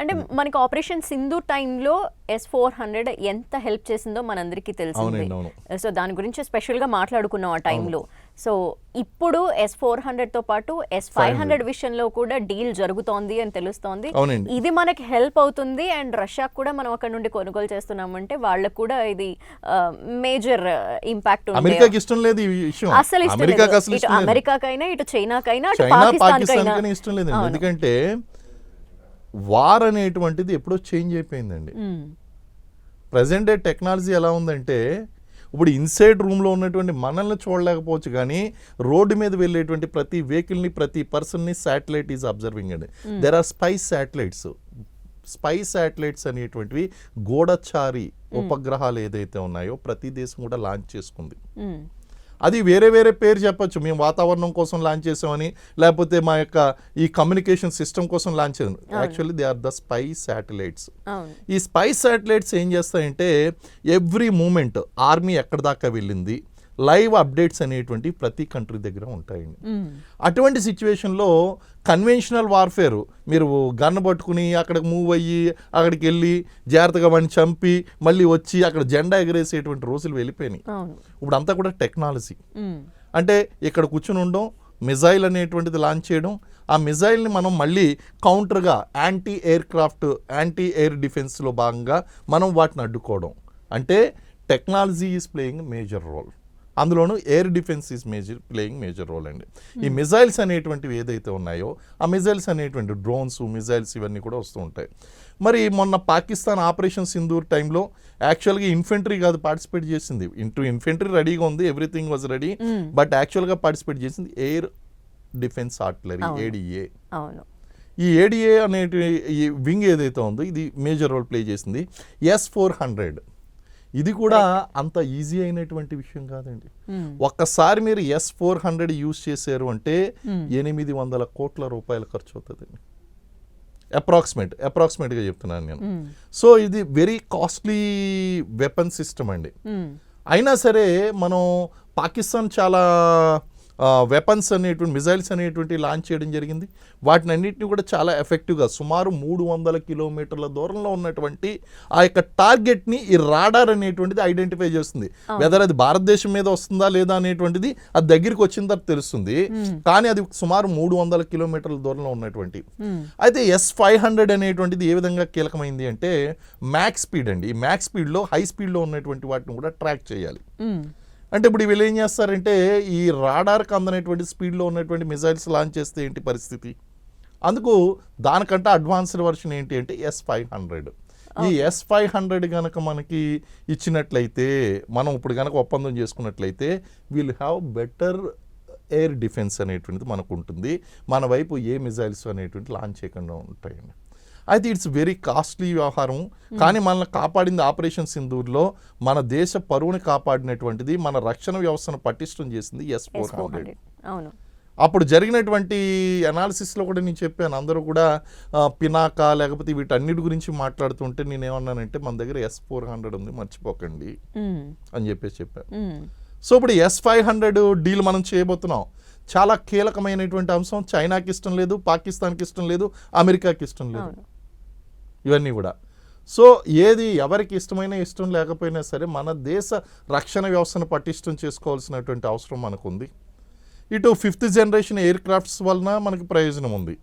అంటే మనకి ఆపరేషన్ సింధు టైంలో ఎస్ ఫోర్ హండ్రెడ్ ఎంత హెల్ప్ చేసిందో మనందరికీ తెలిసింది. సో దాని గురించి స్పెషల్గా మాట్లాడుకున్నాం ఆ టైంలో. సో ఇప్పుడు ఎస్ ఫోర్తో పాటు ఎస్ ఫైవ్ హండ్రెడ్ విషయంలో కూడా డీల్ జరుగుతోంది అని తెలుస్తోంది. ఇది మనకి హెల్ప్ అవుతుంది అండ్ రష్యాకు కూడా మనం అక్కడ నుండి కొనుగోలు చేస్తున్నామంటే వాళ్ళకు కూడా ఇది మేజర్ ఇంపాక్ట్ అమెరికాకి ఇష్టం లేదు ఈ విషయం. అసలు ఇష్టం లేదు. ఇటు లేదు. అమెరికాకైనా ఇటు చైనాకైనా అటు చైనా పాకిస్తాన్ పాకిస్తాన్కైనా ఇష్టం అవును. ఎందుకంటే వార్ అనేటువంటిది ఎప్పుడో చేంజ్ అయిపోయిందండి. ప్రజెంట్ డే టెక్నాలజీ ఎలా ఉందంటే ఇప్పుడు ఇన్సైడ్ రూమ్లో ఉన్నటువంటి మనల్ని చూడలేకపోవచ్చు కానీ రోడ్డు మీద వెళ్ళేటువంటి ప్రతి వెహికల్ని ప్రతి పర్సన్ని శాటిలైట్ ఈజ్ అబ్జర్వింగ్ అండి. There are spy satellites spy satellites అనేటువంటివి గూఢచారి ఉపగ్రహాలు ఏదైతే ఉన్నాయో ప్రతి దేశం కూడా లాంచ్ చేసుకుంది. అది వేరే వేరే పేరు చెప్పొచ్చు. మేము వాతావరణం కోసం లాంచ్ చేసామని లేకపోతే మా యొక్క ఈ కమ్యూనికేషన్ సిస్టమ్ కోసం లాంచ్ చేసాం. Actually they are the spy satellites ఈ స్పై శాటిలైట్స్ ఏం చేస్తాయంటే ఎవ్రీ మూమెంట్ ఆర్మీ ఎక్కడ దాకా వెళ్ళింది లైవ్ అప్డేట్స్ అనేటువంటి ప్రతి కంట్రీ దగ్గర ఉంటాయండి. అటువంటి సిచ్యువేషన్లో కన్వెన్షనల్ వార్ఫేర్ మీరు గన్ పట్టుకుని అక్కడికి మూవ్ అయ్యి అక్కడికి వెళ్ళి జాగ్రత్తగా వాడిని చంపి మళ్ళీ వచ్చి అక్కడ జెండా ఎగరేసేటువంటి రోజులు వెళ్ళిపోయినాయి. ఇప్పుడు అంతా కూడా టెక్నాలజీ. అంటే ఇక్కడ కూర్చుని ఉండడం మిజైల్ అనేటువంటిది లాంచ్ చేయడం ఆ మిజైల్ని మనం మళ్ళీ కౌంటర్గా anti aircraft anti air డిఫెన్స్లో భాగంగా మనం వాటిని అడ్డుకోవడం. అంటే technology is playing major role. అందులోనూ air defence is major playing major role అండి. ఈ మిజైల్స్ అనేటువంటివి ఏదైతే ఉన్నాయో ఆ మిజైల్స్ అనేటువంటి డ్రోన్స్ మిజైల్స్ ఇవన్నీ కూడా వస్తూ ఉంటాయి. మరి మొన్న పాకిస్తాన్ ఆపరేషన్ సింధూర్ టైంలో యాక్చువల్గా ఇన్ఫెంట్రీ కాదు పార్టిసిపేట్ చేసింది. ఇంటూ ఇన్ఫెంట్రీ రెడీగా ఉంది ఎవ్రీథింగ్ వాజ్ రెడీ బట్ యాక్చువల్గా పార్టిసిపేట్ చేసింది ఎయిర్ డిఫెన్స్ ఆర్టిలరీ. ఏడిఏ ఈ ఏడిఏ అనేటి ఈ వింగ్ ఏదైతే ఉందో ఇది మేజర్ రోల్ ప్లే చేసింది. ఎస్ ఫోర్ హండ్రెడ్ ఇది కూడా అంత ఈజీ అయినటువంటి విషయం కాదండి మ్మ్. ఒక్కసారి మీరు ఎస్ ఫోర్ హండ్రెడ్ యూజ్ చేశారు అంటే ఎనిమిది వందల కోట్ల రూపాయలు ఖర్చు అవుతుందండి అప్రాక్సిమేట్ అప్రాక్సిమేట్గా చెప్తున్నాను నేను. సో ఇది వెరీ కాస్ట్లీ వెపన్ సిస్టమ్ అండి. అయినా సరే మనం పాకిస్తాన్ చాలా వెపన్స్ అనేటువంటి మిజైల్స్ అనేటువంటి లాంచ్ చేయడం జరిగింది. వాటిని అన్నింటినీ కూడా చాలా ఎఫెక్టివ్గా సుమారు మూడు వందల కిలోమీటర్ల దూరంలో ఉన్నటువంటి ఆ యొక్క టార్గెట్ని ఈ రాడార్ అనేటువంటిది ఐడెంటిఫై చేస్తుంది. వెదర్ అది భారతదేశం మీద వస్తుందా లేదా అనేటువంటిది అది దగ్గరికి వచ్చిన తర్వాత తెలుస్తుంది. కానీ అది సుమారు మూడు వందల కిలోమీటర్ల దూరంలో ఉన్నటువంటి. అయితే ఎస్ ఫైవ్ హండ్రెడ్ అనేటువంటిది ఏ విధంగా కీలకమైంది అంటే మ్యాక్స్ స్పీడ్ అండి. ఈ మ్యాక్స్ స్పీడ్లో హై స్పీడ్లో ఉన్నటువంటి వాటిని కూడా ట్రాక్ చేయాలి. అంటే ఇప్పుడు వీళ్ళు ఏం చేస్తారంటే ఈ రాడార్కి అందనటువంటి స్పీడ్లో ఉన్నటువంటి మిజైల్స్ లాంచ్ చేస్తే ఏంటి పరిస్థితి? అందుకు దానికంటే అడ్వాన్స్డ్ వర్షన్ ఏంటి అంటే ఎస్ ఫైవ్ హండ్రెడ్ ఈ ఎస్ ఫైవ్ హండ్రెడ్ కనుక మనకి ఇచ్చినట్లయితే మనం ఇప్పుడు కనుక ఒప్పందం చేసుకున్నట్లయితే we'll have better air defence అనేటువంటిది మనకు ఉంటుంది మన వైపు ఏ మిజైల్స్ అనేటువంటి లాంచ్ చేయకుండా ఉంటాయండి. అయితే ఇట్స్ వెరీ కాస్ట్లీ వ్యవహారం. కానీ మనల్ని కాపాడింది ఆపరేషన్ సింధూర్లో మన దేశ పరువుని కాపాడినటువంటిది మన రక్షణ వ్యవస్థను పటిష్టం చేసింది ఎస్ ఫోర్ హండ్రెడ్. అవును. అప్పుడు జరిగినటువంటి అనాలిసిస్లో కూడా నేను చెప్పాను. అందరూ కూడా పినాక లేకపోతే వీటన్నిటి గురించి మాట్లాడుతుంటే నేను ఏమన్నానంటే మన దగ్గర ఎస్ ఫోర్ హండ్రెడ్ ఉంది మర్చిపోకండి. మ్మ్. అని చెప్పేసి చెప్పాను మ్మ్. సో ఇప్పుడు ఎస్ ఫైవ్ హండ్రెడ్ డీల్ మనం చేయబోతున్నాం. చాలా కీలకమైనటువంటి అంశం. చైనాకి ఇష్టం లేదు పాకిస్తాన్కి ఇష్టం లేదు అమెరికాకి ఇష్టం లేదు. ఇవన్నీ కూడా. సో ఏది ఎవరికి ఇష్టమైనా ఇష్టం లేకపోయినా సరే మన దేశ రక్షణ వ్యవస్థను పటిష్టం చేసుకోవాల్సినటువంటి అవసరం మనకు ఉంది ఇటు ఫిఫ్త్ జనరేషన్ ఎయిర్ క్రాఫ్ట్స్ వలన మనకి ప్రయోజనం ఉంది.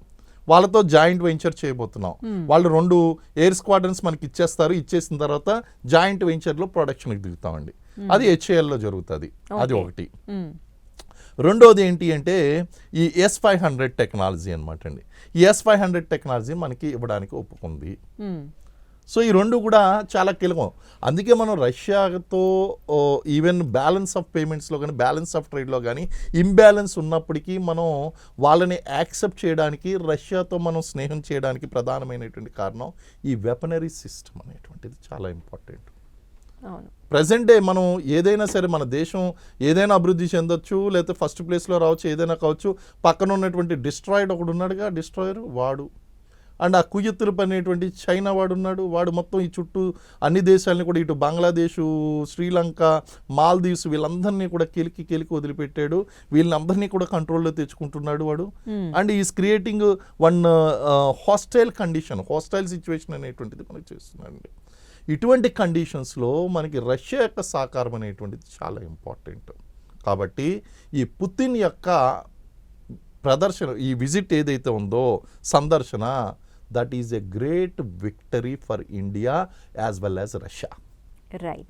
వాళ్ళతో జాయింట్ వెంచర్ చేయబోతున్నాం. వాళ్ళు రెండు ఎయిర్ స్క్వాడ్రన్స్ మనకి ఇచ్చేస్తారు. ఇచ్చేసిన తర్వాత జాయింట్ వెంచర్లో ప్రొడక్షన్కి దిగుతామండి. అది హెచ్ఏఎల్లో జరుగుతుంది. అది. ఒకటి. రెండోది ఏంటి అంటే ఈ ఎస్ ఫైవ్ హండ్రెడ్ టెక్నాలజీ అనమాట అండి. ఈ ఎస్ ఫైవ్ హండ్రెడ్ టెక్నాలజీ మనకి ఇవ్వడానికి ఒప్పుకుంది. మ్మ్. సో ఈ రెండు కూడా చాలా కీలకం. అందుకే మనం రష్యాతో ఈవెన్ బ్యాలెన్స్ ఆఫ్ పేమెంట్స్లో కానీ బ్యాలెన్స్ ఆఫ్ ట్రేడ్లో కానీ ఇంబ్యాలెన్స్ ఉన్నప్పటికీ మనం వాళ్ళని యాక్సెప్ట్ చేయడానికి రష్యాతో మనం స్నేహం చేయడానికి ప్రధానమైనటువంటి కారణం ఈ వెపనరీ సిస్టమ్ అనేటువంటిది చాలా ఇంపార్టెంట్ ప్రజెంట్ డే మనం ఏదైనా సరే మన దేశం ఏదైనా అభివృద్ధి చెందొచ్చు లేకపోతే ఫస్ట్ ప్లేస్లో రావచ్చు ఏదైనా కావచ్చు పక్కన ఉన్నటువంటి డిస్ట్రాయిడ్ ఒకడు ఉన్నాడుగా డిస్ట్రాయర్ వాడు. అండ్ ఆ కుయ్యత్తులు అనేటువంటి చైనా వాడు ఉన్నాడు వాడు మొత్తం ఈ చుట్టూ అన్ని దేశాలని కూడా ఇటు బంగ్లాదేశ్ శ్రీలంక మాల్దీవ్స్ వీళ్ళందరినీ కూడా కెలికి కెలికి వదిలిపెట్టాడు. వీళ్ళందరినీ కూడా కంట్రోల్లో తెచ్చుకుంటున్నాడు వాడు. And is creating one hostile condition hostile situation అనేటువంటిది మనకు చేస్తున్నాడండి. ఇటువంటి కండిషన్స్లో మనకి రష్యా యొక్క సహకారం అనేటువంటిది చాలా ఇంపార్టెంట్. కాబట్టి ఈ పుతిన్ యొక్క ప్రదర్శన ఈ విజిట్ ఏదైతే ఉందో సందర్శన that is a great victory for India as well as Russia right